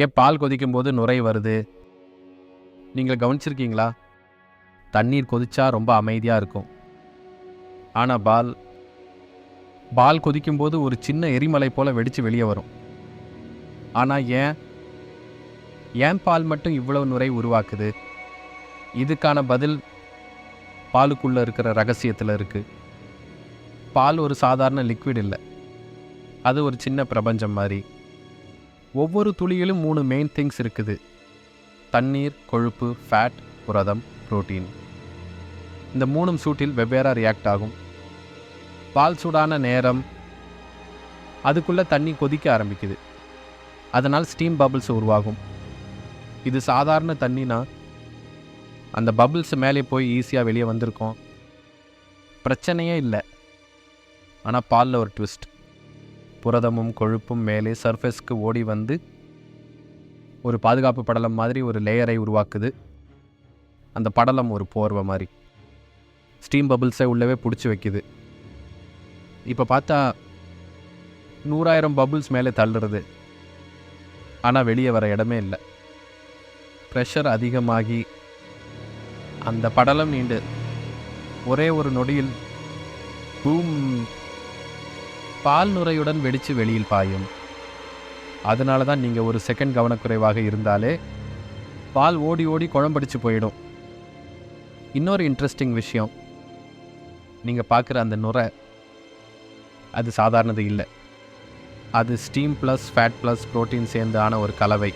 ஏன் பால் கொதிக்கும் போது நுரை வருது? நீங்கள் கவனிச்சிருக்கீங்களா? தண்ணீர் கொதிச்சா ரொம்ப அமைதியாக இருக்கும். ஆனால் பால் பால் கொதிக்கும்போது ஒரு சின்ன எரிமலை போல் வெடித்து வெளியே வரும். ஆனால் ஏன்? ஏன் பால் மட்டும் இவ்வளவு நுரை உருவாக்குது? இதுக்கான பதில் பாலுக்குள்ளே இருக்கிற ரகசியத்தில் இருக்குது பால் ஒரு சாதாரண லிக்விட் இல்லை. அது ஒரு சின்ன பிரபஞ்சம் மாதிரி. ஒவ்வொரு துளியிலும் மூணு மெயின் திங்ஸ் இருக்குது. தண்ணீர் கொழுப்பு ஃபேட் புரதம் புரோட்டீன் இந்த மூணும் சூட்டில் வெவ்வேறாக ரியாக்ட் ஆகும். பால் சூடான நேரம். அதுக்குள்ளே தண்ணி கொதிக்க ஆரம்பிக்குது. அதனால் ஸ்டீம் பபிள்ஸ் உருவாகும். இது சாதாரண தண்ணினா அந்த பபிள்ஸ் மேலே போய் ஈஸியாக வெளியே வந்திருக்கும். பிரச்சனையே இல்லை. ஆனால் பாலில் ஒரு ட்விஸ்ட் புரதமும் கொழுப்பும் மேலே சர்ஃபேஸ்க்கு ஓடி வந்து ஒரு பாதுகாப்பு படலம் மாதிரி ஒரு லேயரை உருவாக்குது. அந்த படலம் ஒரு போர்வை மாதிரி. ஸ்டீம் பபுள்ஸை உள்ளவே பிடிச்சி வைக்குது. இப்போ பார்த்தா நூறாயிரம் பபுள்ஸ் மேலே தள்ளுறது. ஆனால் வெளியே வர இடமே இல்லை. ப்ரெஷர் அதிகமாகி அந்த படலம் நீண்டு ஒரே ஒரு நொடியில் பூம் பால் நுரையுடன் வெடித்து வெளியில் பாயும். அதனால தான் நீங்கள் ஒரு செகண்ட் கவனக்குறைவாக இருந்தாலே பால் ஓடி ஓடி குழம்படிச்சு போயிடும். இன்னொரு இன்ட்ரெஸ்டிங் விஷயம். நீங்கள் பார்க்குற அந்த நுரை அது சாதாரணது இல்லை. அது steam plus fat plus protein சேர்ந்தான ஒரு கலவை.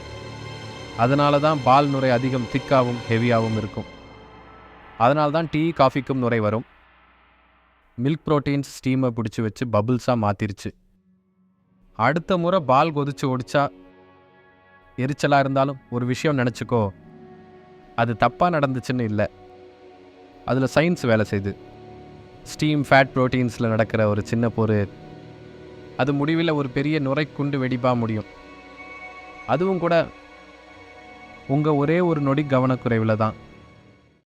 அதனால தான் பால் நுரை அதிகம் திக்காகவும் ஹெவியாகவும் இருக்கும். அதனால்தான் டீ காஃபிக்கும் நுரை வரும். மில்க் புரோட்டீன்ஸ் ஸ்டீமை பிடிச்சி வச்சு பபுள்ஸாக மாற்றிருச்சு அடுத்த முறை பால் கொதிச்சு ஒடிச்சா எரிச்சலாக இருந்தாலும் ஒரு விஷயம் நினச்சிக்கோ அது தப்பாக நடந்துச்சுன்னு இல்லை. அதில் சயின்ஸ் வேலை செய்யுது ஸ்டீம் ஃபேட் ப்ரோட்டீன்ஸில் நடக்கிற ஒரு சின்ன பொரு அது முடிவில் ஒரு பெரிய நுரைக்குண்டு வெடிப்பா முடியும். அதுவும் கூட உங்கள் ஒரே ஒரு நொடி கவனக்குறைவில் தான்.